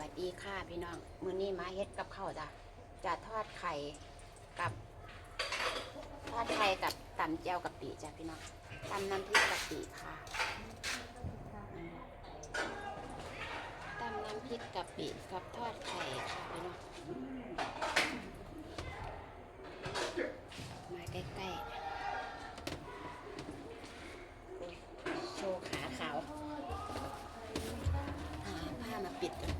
วัสดีค่ะพี่น้องมื้อนี้มาเฮ็ดกับข้าวจ้ะจะทอดไข่กับ ทอดไข่กับตำแจ่วกะปิจ้ะพี่น้องตำน้ำพริกกะปิค่ะตำน้ำพริกกะปิกับทอดไข่ค่ะพี่น้องมาใกล้ๆโชว์ขาขาวหาผ้ามาปิดกัน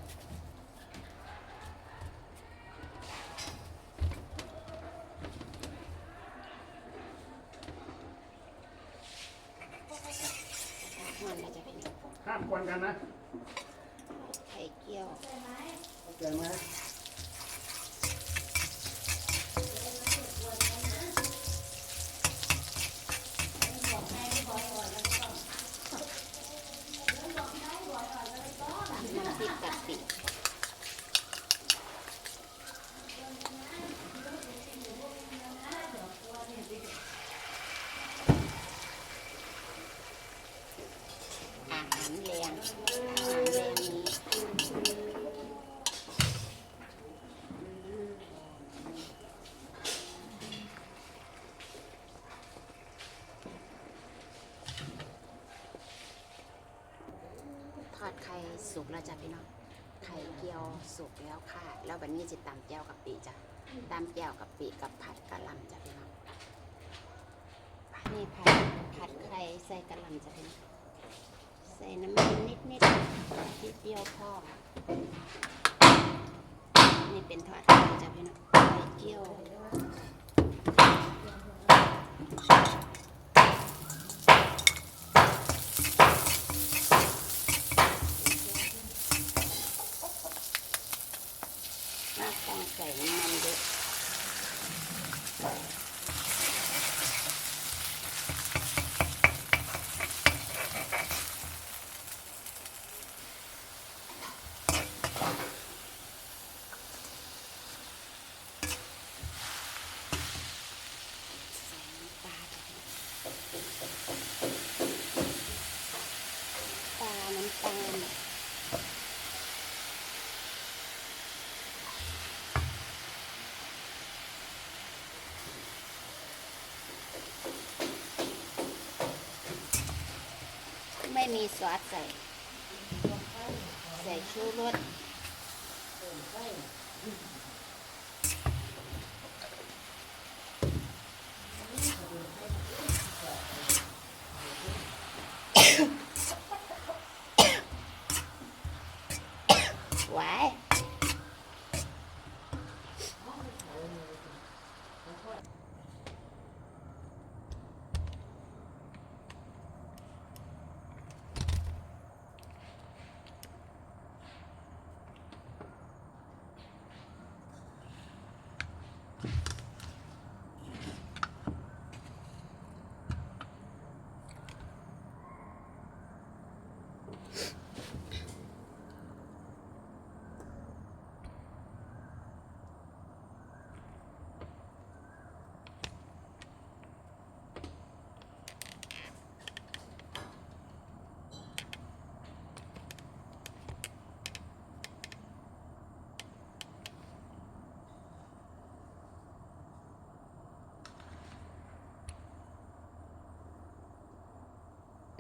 เราจะเป็น ห้ามควนกันนะไข่เกี๊ยว เข้าใจไหม น้ำพริกกะปิอาหารแรงอาหารแรงนี้ ทอดไข่สุกแล้วจ้ะพี่น้อง ไข่เกียวสุกแล้วค่ะ แล้ววันนี้จะตำแจ่วกับปีจ้ะตำแจ่วกับปีกับผัดกะหล่ำจ้ะพี่น้อง นี่ผัดผัดไข่ใส่กะหล่ำจ้ะพี่น้อง ใส่น้ำมันนิดนิดๆนิดเดียวพอ นี่เป็นทอดไข่จ้ะพี่น้องไข่เกี๊ยวน่าต้องใส่น้ำมันเยอะใส่น้ำปลาจ้ะพี่น้องปลาน้ำตาล ไม่มีซอสใส่ ใส่ชูรสไว้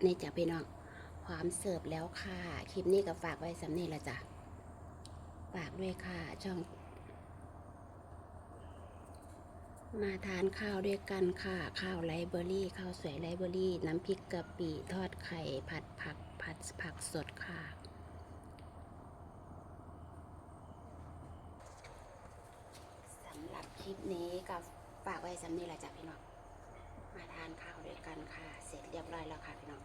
นี่จ้ะพี่น้องพร้อมเสิร์ฟแล้วค่ะ คลิปนี้ก็ฝากไว้สำเนีละจ้ะฝากด้วยค่ะช่อง มาทานข้าวด้วยกันค่ะ ข้าวไรเบอรี่ ข้าวสวยไรเบอรี่ น้ำพริกกะปิทอดไข่ ผัดผัก ผัดผักสดค่ะสำหรับคลิปนี้ก็ฝากไว้สำเนีละจ้ะพี่น้องมาทานข้าวด้วยกันค่ะ เรียบร้อยแล้วค่ะพี่น้อง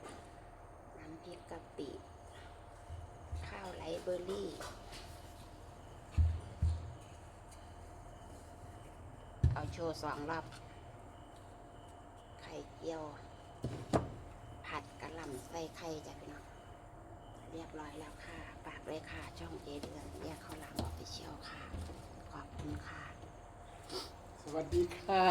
น้ำพริกกะปิ ข้าวไรเบอร์รี่ เอาโชว์สองรอบ ไข่เจียว ผัดกะหล่ำใส่ไข่จ้ะพี่น้อง เรียบร้อยแล้วค่ะฝากเลยค่ะ ช่องเอเดือนแยกข้าวหลามออฟฟิเชียลค่ะ ขอบคุณค่ะ สวัสดีค่ะ